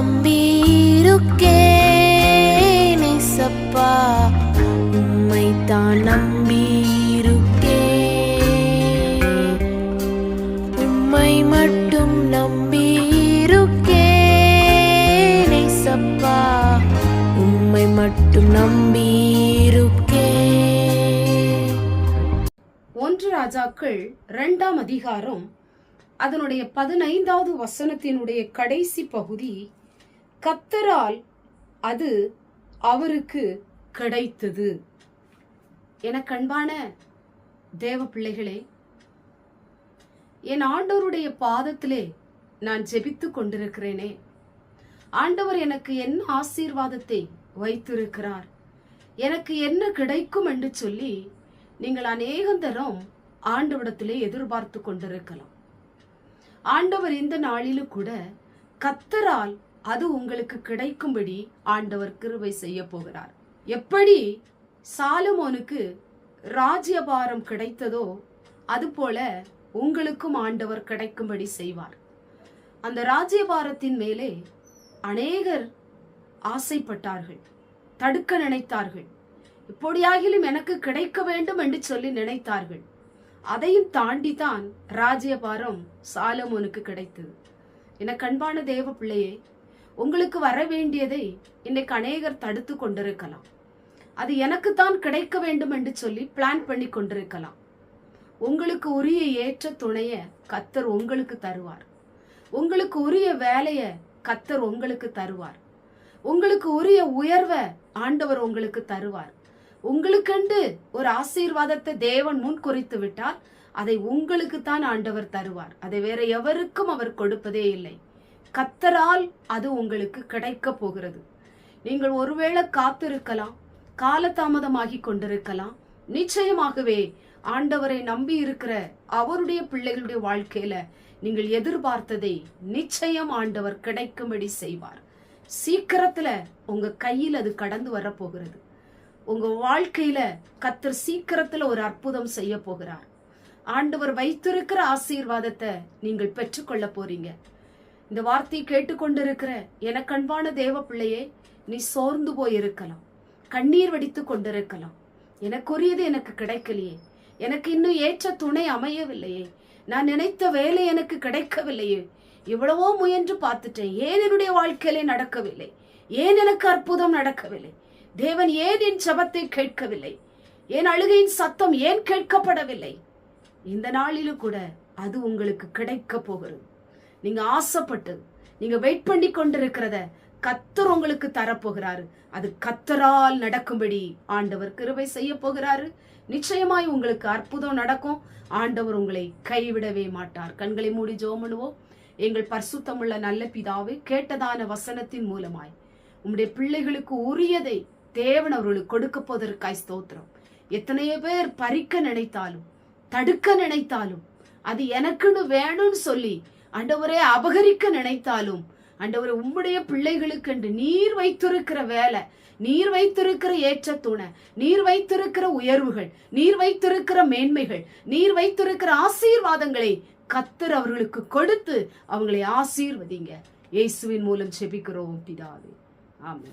நம்பியிருக்கேன் ஏசப்பா உம்மை தான் நம்பியிருக்கேன் உம்மை மட்டும் நம்பியிருக்கேன் சப்பா. உம்மை மட்டும் நம்பியிருக்கேன் ஒன்று ராஜாக்கள் இரண்டாம் அதிகாரம். அதனுடைய பதினைந்தாவது வசனத்தினுடைய கடைசி பகுதி கத்தரால் அது அவருக்கு கிடைத்தது. எனக்கு அன்பான தேவ பிள்ளைகளே என் ஆண்டவருடைய பாதத்திலே நான் ஜெபித்து கொண்டிருக்கிறேனே. ஆண்டவர் எனக்கு என்ன ஆசீர்வாதத்தை வைத்திருக்கிறார்? எனக்கு என்ன கிடைக்கும் என்று சொல்லி நீங்கள் அநேகந்தரம் ஆண்டவரிடத்திலே எதிர்பார்த்து கொண்டிருக்கலாம். ஆண்டவர் இந்த நாளிலும் கூட கத்தரால் அது உங்களுக்கு கிடைக்கும்படி ஆண்டவர் கிருபை செய்ய போகிறார். எப்படி சாலமோனுக்கு ராஜ்யபாரம் கிடைத்ததோ அதுபோல உங்களுக்கும் ஆண்டவர் கிடைக்கும்படி செய்வார். அந்த ராஜ்யபாரத்தின் மேலே அநேகர் ஆசைப்பட்டார்கள் தடுக்க நினைத்தார்கள். இப்படியாகிலும் எனக்கு கிடைக்க வேண்டும் என்று சொல்லி நினைத்தார்கள். அதையும் தாண்டி தான் ராஜ்யபாரம் சாலமோனுக்கு கிடைத்தது. என கண்பான தேவ பிள்ளையே உங்களுக்கு வர வேண்டியதை இன்னைக்கு அநேகர் தடுத்து கொண்டிருக்கலாம். அது எனக்கு தான் கிடைக்க வேண்டும் என்று சொல்லி பிளான் பண்ணி கொண்டிருக்கலாம். உங்களுக்கு உரிய ஏற்ற துணைய கத்தர் உங்களுக்கு தருவார். உங்களுக்கு உரிய வேலைய கத்தர் உங்களுக்கு தருவார். உங்களுக்கு உரிய உயர்வை ஆண்டவர் உங்களுக்கு தருவார். உங்களுக்கென்று ஒரு ஆசீர்வாதத்தை தேவன் முன் குறித்து விட்டால் அதை உங்களுக்கு தான் ஆண்டவர் தருவார். அதை வேற எவருக்கும் அவர் கொடுப்பதே இல்லை. கத்தரால் அது உங்களுக்கு கிடைக்க போகிறது. நீங்கள் ஒருவேளை காத்திருக்கலாம் காலதாமதமாகி கொண்டிருக்கலாம். நிச்சயமாகவே ஆண்டவரை நம்பி இருக்கிற அவருடைய பிள்ளைகளுடைய வாழ்க்கையில நீங்கள் எதிர்பார்த்ததை நிச்சயம் ஆண்டவர் கிடைக்கும்படி செய்வார். சீக்கிரத்துல உங்க கையில் அது கடந்து வரப்போகிறது உங்க வாழ்க்கையில கத்தர் சீக்கிரத்துல ஒரு அற்புதம் செய்ய போகிறார். ஆண்டவர் வைத்திருக்கிற ஆசீர்வாதத்தை நீங்கள் பெற்றுக்கொள்ள போறீங்க. இந்த வார்த்தையை கேட்டுக்கொண்டிருக்கிற எனக்கு அன்பான தேவ பிள்ளையே நீ சோர்ந்து போயிருக்கலாம். கண்ணீர் வடித்து கொண்டிருக்கலாம். எனக்குரியது எனக்கு கிடைக்கலையே. எனக்கு இன்னும் ஏற்ற துணை அமையவில்லையே. நான் நினைத்த வேலை எனக்கு கிடைக்கவில்லையே. இவ்வளவோ முயன்று பார்த்துட்டேன். ஏன் என்னுடைய வாழ்க்கையிலே நடக்கவில்லை? ஏன் எனக்கு அற்புதம் நடக்கவில்லை? தேவன் ஏன் என் சபத்தை கேட்கவில்லை? என் அழுகையின் சத்தம் ஏன் கேட்கப்படவில்லை? இந்த நாளிலும் கூட அது உங்களுக்கு கிடைக்க போகிறது. நீங்க ஆசைப்பட்டு நீங்க வெயிட் பண்ணி கொண்டிருக்கிறத கத்தர் உங்களுக்கு தரப்போகிறாரு. அது கத்தரால் நடக்கும்படி ஆண்டவர் கிருவை செய்ய போகிறாரு. நிச்சயமாய் உங்களுக்கு அற்புதம் நடக்கும். ஆண்டவர் உங்களை கைவிடவே மாட்டார். கண்களை மூடி ஜோமனுவோம். எங்கள் பர்சுத்தமுள்ள நல்ல பிதாவை கேட்டதான வசனத்தின் மூலமாய் உம்முடைய பிள்ளைகளுக்கு உரியதை தேவன் அவர்களுக்கு கொடுக்க போவதற்காய் ஸ்தோத்திரம். எத்தனையோ பேர் பறிக்க நினைத்தாலும் தடுக்க நினைத்தாலும் அது எனக்குன்னு வேணும்னு சொல்லி ஆண்டவரே அபகரிக்க நினைத்தாலும் ஆண்டவரே உம்முடைய பிள்ளைகளுக்கு என்று நீர் வைத்திருக்கிற வேலை நீர் வைத்திருக்கிற ஏற்ற துணை நீர் வைத்திருக்கிற உயர்வுகள் நீர் வைத்திருக்கிற மேன்மைகள் நீர் வைத்திருக்கிற ஆசீர்வாதங்களை கத்தர் அவர்களுக்கு கொடுத்து அவங்களை ஆசீர்வதிங்க. இயேசுவின் மூலம் செபிக்கிறோம் பிதாவே. ஆமாம்